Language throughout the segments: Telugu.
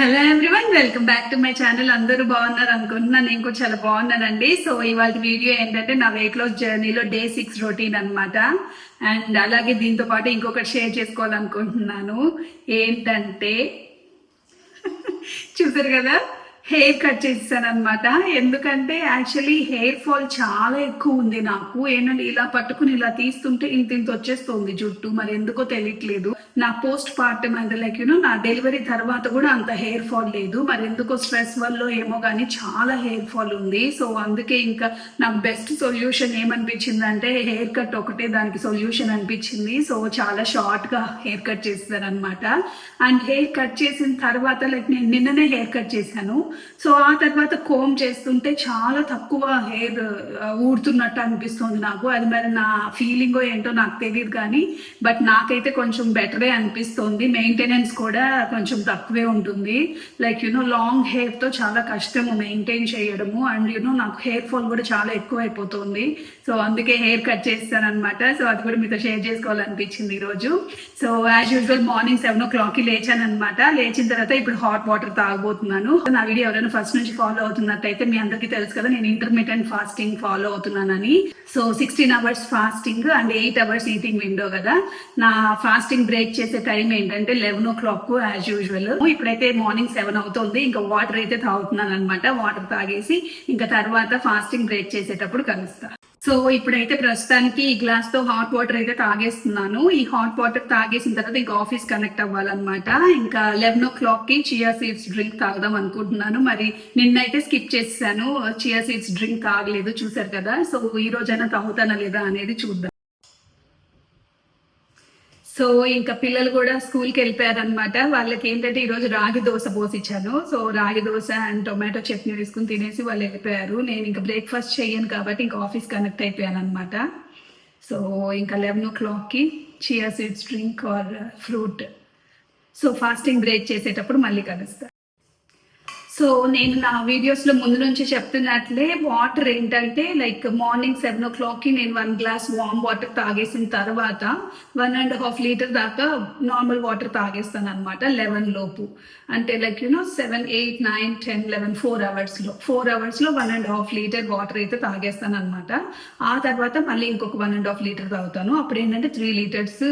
Hello everyone welcome back to my channel అందరూ బాగున్నారు అనుకుంటున్నా నేను కూడా చాలా బాగున్నానండి. సో ఇవాళ వీడియో ఏంటంటే నా వెయిట్ లాస్ జర్నీలో డే సిక్స్ రొటీన్ అన్నమాట. అండ్ అలాగే దీంతో పాటు ఇంకొకటి షేర్ చేసుకోవాలనుకుంటున్నాను. ఏంటంటే చూసారు కదా? హెయిర్ కట్ చేస్తాను అనమాట ఎందుకంటే యాక్చువల్లీ హెయిర్ ఫాల్ చాలా ఎక్కువ ఉంది నాకు. ఏంటంటే ఇలా పట్టుకుని ఇలా తీస్తుంటే ఇంత ఇంత వచ్చేస్తుంది జుట్టు. మరి ఎందుకో తెలియట్లేదు. నా పోస్ట్ పార్టమ్ అంటే లైక్ యూనో నా డెలివరీ తర్వాత కూడా అంత హెయిర్ ఫాల్ లేదు. మరి ఎందుకో స్ట్రెస్ వల్ల ఏమో కానీ చాలా హెయిర్ ఫాల్ ఉంది. సో అందుకే ఇంకా నాకు బెస్ట్ సొల్యూషన్ ఏమనిపించింది అంటే హెయిర్ కట్ ఒకటే దానికి సొల్యూషన్ అనిపించింది. సో చాలా షార్ట్గా హెయిర్ కట్ చేస్తారనమాట అండ్ హెయిర్ కట్ చేసిన తర్వాత లైక్ నేను నిన్ననే హెయిర్ కట్ చేశాను. సో ఆ తర్వాత కోమ్ చేస్తుంటే చాలా తక్కువ హెయిర్ ఊడుతున్నట్టు అనిపిస్తుంది నాకు. అది మరి నా ఫీలింగ్ ఏంటో నాకు తెలియదు కానీ బట్ నాకైతే కొంచెం బెటర్ అనిపిస్తుంది. మెయింటెనెన్స్ కూడా కొంచెం తక్కువే ఉంటుంది. లైక్ యూనో లాంగ్ హెయిర్తో చాలా కష్టము మెయింటైన్ చేయడము. అండ్ యూనో నాకు హెయిర్ ఫాల్ కూడా చాలా ఎక్కువ అయిపోతుంది సో అందుకే హెయిర్ కట్ చేస్తాను అనమాట సో అది కూడా మీతో షేర్ చేసుకోవాలనిపించింది ఈరోజు. So as usual morning seven ఓ క్లాక్కి లేచాను అనమాట లేచిన తర్వాత ఇప్పుడు హాట్ వాటర్ తాగబోతున్నాను. నా వీడియో ఎవరైనా ఫస్ట్ నుంచి ఫాలో అవుతున్నట్టయితే మీ అందరికీ తెలుసు కదా నేను intermediate fasting follow అవుతున్నానని. So sixteen hours fasting and eight hours eating window కదా. నా ఫాస్టింగ్ బ్రేక్ చేసే టైం ఏంటంటే eleven o'clock as usual ఇప్పుడైతే మార్నింగ్ సెవెన్ అవుతుంది. ఇంకా వాటర్ అయితే తాగుతున్నాను అనమాట వాటర్ తాగేసి ఇంకా తర్వాత ఫాస్టింగ్ బ్రేక్ చేసేటప్పుడు కలుస్తా. సో ఇప్పుడైతే ప్రస్తుతానికి ఈ గ్లాస్తో హాట్ వాటర్ అయితే తాగేస్తున్నాను. ఈ హాట్ వాటర్ తాగేసిన తర్వాత ఇంకా ఆఫీస్ కనెక్ట్ అవ్వాలన్నమాట. ఇంకా లెవెన్ ఓ క్లాక్కి చియా సీడ్స్ డ్రింక్ తాగదాం అనుకుంటున్నాను. మరి నిన్నైతే స్కిప్ చేసాను చియా సీడ్స్ డ్రింక్ తాగలేదు చూసారు కదా? సో ఈ రోజైనా తాగుతానా లేదా అనేది చూద్దాం. సో ఇంకా పిల్లలు కూడా స్కూల్కి వెళ్ళిపోయారు అనమాట వాళ్ళకి ఏంటంటే ఈరోజు రాగి దోశ పోసిచ్చాను. సో రాగి దోశ అండ్ టొమాటో చట్నీ వేసుకుని తినేసి వాళ్ళు వెళ్ళిపోయారు. నేను ఇంకా బ్రేక్ఫాస్ట్ చేయను కాబట్టి ఇంకా ఆఫీస్ కనెక్ట్ అయిపోయాను అనమాట సో ఇంకా లెవెన్ ఓ క్లాక్కి chia seeds drink or fruit. So fasting break చేసేటప్పుడు మళ్ళీ కలుస్తా. సో నేను నా వీడియోస్లో ముందు నుంచి చెప్తున్నట్లే వాటర్ ఏంటంటే లైక్ మార్నింగ్ సెవెన్ ఓ క్లాక్కి నేను వన్ గ్లాస్ వామ్ వాటర్ తాగేసిన తర్వాత వన్ అండ్ హాఫ్ లీటర్ దాకా నార్మల్ వాటర్ తాగేస్తాను అనమాట లెవెన్ లోపు. అంటే like you know seven eight nine ten eleven four అవర్స్లో. ఫోర్ అవర్స్లో one and half litre water అయితే తాగేస్తాను అనమాట ఆ తర్వాత మళ్ళీ ఇంకొక వన్ అండ్ హాఫ్ లీటర్ తాగుతాను. అప్పుడు ఏంటంటే త్రీ లీటర్స్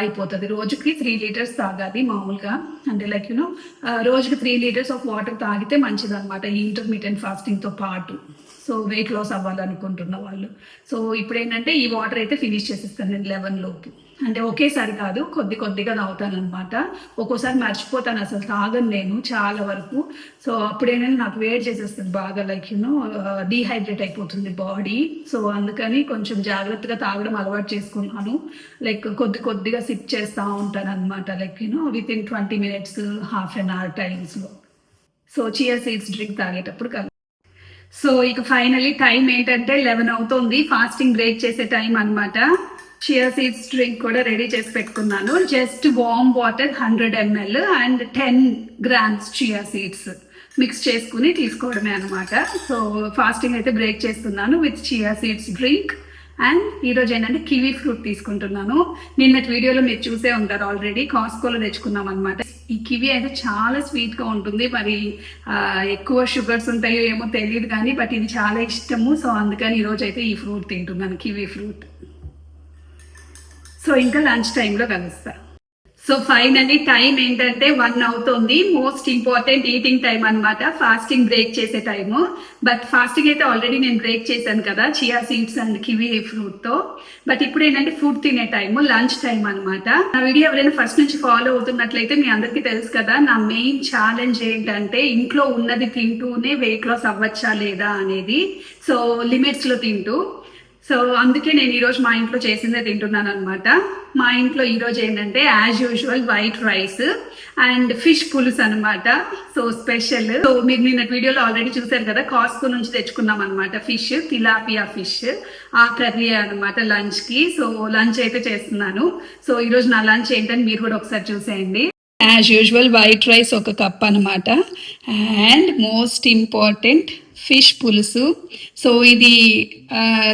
అయిపోతుంది. రోజుకి త్రీ లీటర్స్ తాగాలి మామూలుగా. అంటే లైక్ యూనో రోజుకి త్రీ లీటర్స్ ఆఫ్ వాటర్ తాగితే మంచిది అనమాట ఈ ఇంటర్మీడియట్ ఫాస్టింగ్తో పాటు. సో వెయిట్ లాస్ అవ్వాలనుకుంటున్న వాళ్ళు. సో ఇప్పుడు ఏంటంటే ఈ వాటర్ అయితే ఫినిష్ చేసేస్తాను నేను లెవెన్ లోపు. అంటే ఒకేసారి కాదు కొద్ది కొద్దిగా తాగుతాను అనమాట ఒక్కోసారి మర్చిపోతాను అసలు తాగను నేను చాలా వరకు. సో అప్పుడేనంటే నాకు వేడి చేసేస్తుంది బాగా లైక్ యూనో డీహైడ్రేట్ అయిపోతుంది బాడీ సో అందుకని కొంచెం జాగ్రత్తగా తాగడం అలవాటు చేసుకున్నాను. లైక్ కొద్ది కొద్దిగా సిప్ చేస్తూ ఉంటాను అనమాట like you know within twenty minutes half an hour టైమ్స్లో సో చియా సీడ్స్ డ్రింక్ తాగేటప్పుడు కలు సో ఇక ఫైనలీ టైం ఏంటంటే లెవెన్ అవుతుంది. ఫాస్టింగ్ బ్రేక్ చేసే టైం అన్నమాట. చియా సీడ్స్ డ్రింక్ కూడా రెడీ చేసి పెట్టుకున్నాను. Just warm water hundred ML and ten grams chia seeds mix చేసుకుని తీసుకోవడమే అనమాట సో ఫాస్టింగ్ అయితే బ్రేక్ చేస్తున్నాను with chia seeds drink and ఈరోజు ఏంటంటే కివీ ఫ్రూట్ తీసుకుంటున్నాను. నిన్నటి వీడియోలో మీరు చూసే ఉంటారు ఆల్రెడీ కాస్కోలో తెచ్చుకున్నాం అనమాట ఈ కివి అయితే చాలా స్వీట్గా ఉంటుంది. మరి ఎక్కువ షుగర్స్ ఉంటాయో ఏమో తెలియదు కానీ బట్ ఇది చాలా ఇష్టము. సో అందుకని ఈరోజు అయితే ఈ ఫ్రూట్ తింటున్నాను కివీ ఫ్రూట్ సో ఇంకా లంచ్ టైంలో కలుస్తాను సో ఫైనల్లీ టైం ఏంటంటే వన్ అవుతుంది. మోస్ట్ ఇంపార్టెంట్ ఈటింగ్ టైం అనమాట ఫాస్టింగ్ బ్రేక్ చేసే టైము బట్ ఫాస్టింగ్ అయితే ఆల్రెడీ నేను బ్రేక్ చేశాను కదా చియా సీడ్స్ అండ్ కివీ ఫ్రూట్తో. బట్ ఇప్పుడు ఏంటంటే ఫుడ్ తినే టైము లంచ్ టైం అనమాట నా వీడియో ఎవరైనా ఫస్ట్ నుంచి ఫాలో అవుతున్నట్లయితే మీ అందరికీ తెలుసు కదా నా మెయిన్ ఛాలెంజ్ ఏంటంటే ఇంట్లో ఉన్నది తింటూనే వెయిట్ లాస్ అవ్వచ్చా లేదా అనేది. సో లిమిట్స్లో తింటూ. సో అందుకే నేను ఈరోజు మా ఇంట్లో చేసిందే తింటున్నాను అనమాట మా ఇంట్లో ఈరోజు ఏంటంటే as usual white rice and fish పులుసు అనమాట సో స్పెషల్ సో మీరు నిన్న వీడియోలో ఆల్రెడీ చూసారు కదా కాస్కో నుంచి తెచ్చుకున్నాం అనమాట ఫిష్ తిలాపియా ఫిష్ ఆ కర్రీ అనమాట లంచ్కి. సో లంచ్ అయితే చేస్తున్నాను. సో ఈరోజు నా లంచ్ ఏంటని మీరు కూడా ఒకసారి చూసేయండి. యాజ్ యూజువల్ వైట్ రైస్ ఒక కప్ అనమాట అండ్ మోస్ట్ ఇంపార్టెంట్ ఫిష్ పులుసు. సో ఇది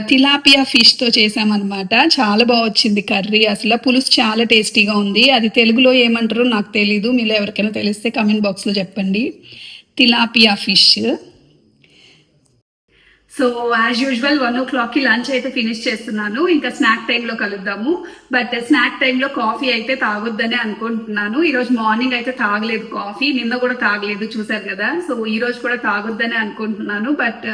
తిలాపియా ఫిష్తో చేసామన్నమాట. చాలా బాగా వచ్చింది కర్రీ. అసలు పులుసు చాలా టేస్టీగా ఉంది. అది తెలుగులో ఏమంటారో నాకు తెలీదు. మీలో ఎవరికైనా తెలిస్తే కమెంట్ బాక్స్లో చెప్పండి. Tilapia fish so as usual one ఓ క్లాక్కి లంచ్ అయితే ఫినిష్ చేస్తున్నాను. ఇంకా స్నాక్ టైంలో కలుద్దాము. బట్ స్నాక్ టైంలో కాఫీ అయితే తాగొద్దని అనుకుంటున్నాను. ఈరోజు మార్నింగ్ అయితే తాగలేదు కాఫీ నిన్న కూడా తాగలేదు చూసారు కదా. సో ఈ రోజు కూడా తాగొద్దని అనుకుంటున్నాను. బట్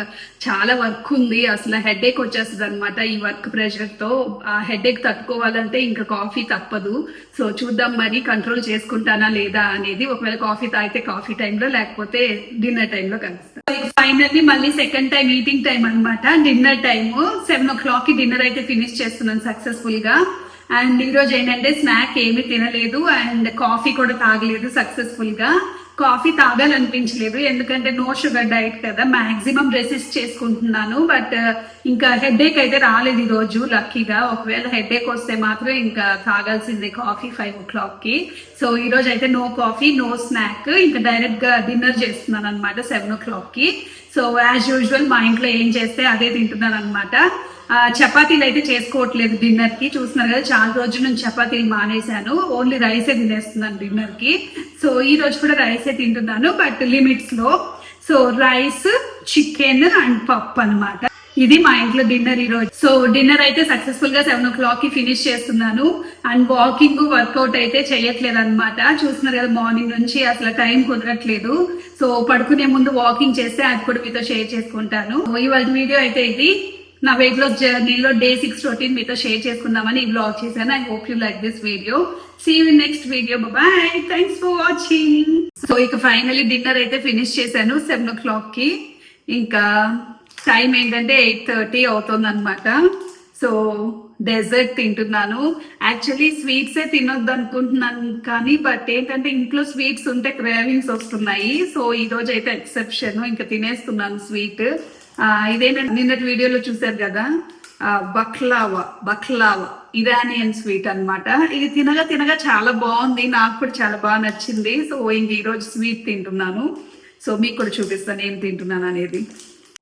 చాలా వర్క్ ఉంది. అసలు హెడ్ ఏక్ వచ్చేస్తుంది అనమాట ఈ వర్క్ ప్రెషర్తో ఆ హెడ్ ఏక్ తట్టుకోవాలంటే ఇంకా కాఫీ తప్పదు. సో చూద్దాం మరి కంట్రోల్ చేసుకుంటానా లేదా అనేది. ఒకవేళ కాఫీ తాగితే కాఫీ టైంలో లేకపోతే డిన్నర్ టైంలో కలుస్తాను ఫైనల్లీ మళ్ళీ సెకండ్ టైం ఈటింగ్ టైం అన్నమాట. డిన్నర్ టైము సెవెన్ ఓ క్లాక్కి డిన్నర్ అయితే ఫినిష్ చేస్తున్నాను సక్సెస్ఫుల్గా. అండ్ ఈ రోజు ఏంటంటే స్నాక్ ఏమీ తినలేదు. అండ్ కాఫీ కూడా తాగలేదు సక్సెస్ఫుల్గా. కాఫీ తాగాలనిపించలేదు. ఎందుకంటే నో షుగర్ డైట్ కదా. మాక్సిమం రెసిస్ట్ చేసుకుంటున్నాను. బట్ uh, ఇంకా హెడ్ ఏక్ అయితే రాలేదు ఈరోజు రోజు లక్కీగా ఒకవేళ హెడ్ ఏక్ వస్తే మాత్రం ఇంకా తాగాల్సిందే కాఫీ ఫైవ్ ఓ క్లాక్కి. సో ఈ రోజు అయితే నో కాఫీ నో స్నాక్ ఇంకా డైరెక్ట్గా డిన్నర్ చేస్తున్నాను అనమాట సెవెన్ ఓ క్లాక్కి. సో యాజ్ యూజువల్ మా ఇంట్లో ఏం చేస్తే అదే తింటున్నాను అనమాట చపాతీలు అయితే చేసుకోవట్లేదు డిన్నర్కి. చూస్తున్నారు కదా చాలా రోజుల నుంచి చపాతీలు మానేశాను. ఓన్లీ రైసే తినేస్తున్నాను డిన్నర్కి. సో ఈ రోజు కూడా రైసే తింటున్నాను బట్ లిమిట్స్లో. సో రైస్ చికెన్ అండ్ పప్పు అన్నమాట. ఇది మా ఇంట్లో డిన్నర్ ఈ రోజు. సో డిన్నర్ అయితే సక్సెస్ఫుల్గా సెవెన్ ఓ క్లాక్కి ఫినిష్ చేస్తున్నాను. అండ్ వాకింగ్ వర్కౌట్ అయితే చేయట్లేదు అనమాట చూస్తున్నారు కదా మార్నింగ్ నుంచి అసలు టైం కుదరట్లేదు. సో పడుకునే ముందు వాకింగ్ చేస్తే అది కూడా మీతో షేర్ చేసుకుంటాను. ఇవాళ వీడియో అయితే ఇది. నా వెయిట్ లాస్ జర్నీలో డే సిక్స్ రొటీన్ మీతో షేర్ చేసుకుందామని ఈ బ్లాగ్ చేశాను. I hope you like this video see you next video bye thanks for watching so ఇక ఫైనలీ డిన్నర్ అయితే ఫినిష్ చేశాను సెవెన్ ఓ క్లాక్కి. ఇంకా టైం ఏంటంటే ఎయిట్ థర్టీ అవుతుంది అనమాట సో డెజర్ట్ తింటున్నాను. యాక్చువల్లీ స్వీట్స్ ఏ తినొద్దు అనుకుంటున్నాను కానీ బట్ ఏంటంటే ఇంట్లో స్వీట్స్ ఉంటే క్రేవింగ్స్ వస్తున్నాయి. సో ఈ రోజు అయితే ఎక్సెప్షన్ ఇంకా తినేస్తున్నాను స్వీట్ ఇదేంటంటే నిన్నటి వీడియోలో చూసారు కదా? బక్లావా బక్లావా ఇరానియన్ స్వీట్ అనమాట ఇది తినగా తినగా చాలా బాగుంది. నాకు కూడా చాలా బాగా నచ్చింది. సో ఇంక ఈరోజు స్వీట్ తింటున్నాను. సో మీకు కూడా చూపిస్తాను ఏం తింటున్నాను అనేది.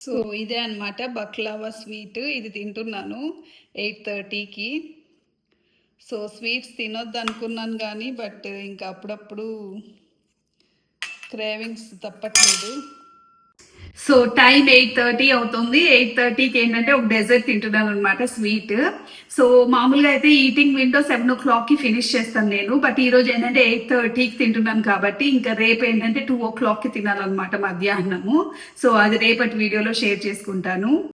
సో ఇదే అన్నమాట బక్లావా స్వీట్. ఇది తింటున్నాను ఎయిట్ థర్టీకి. సో స్వీట్స్ తినొద్దు అనుకున్నాను కానీ బట్ ఇంకా అప్పుడప్పుడు క్రేవింగ్స్ తప్పట్లేదు. సో టైం ఎయిట్ థర్టీ అవుతుంది. ఎయిట్ థర్టీకి ఏంటంటే ఒక డెజర్ట్ తింటున్నాను అనమాట స్వీట్. సో మామూలుగా అయితే ఈటింగ్ విండో సెవెన్ ఓ క్లాక్కి ఫినిష్ చేస్తాను నేను. బట్ ఈ రోజు ఏంటంటే ఎయిట్ థర్టీకి తింటున్నాను కాబట్టి ఇంకా రేపు ఏంటంటే టూ ఓ క్లాక్కి తినాలన్నమాట మధ్యాహ్నము. సో అది రేపటి వీడియోలో షేర్ చేసుకుంటాను.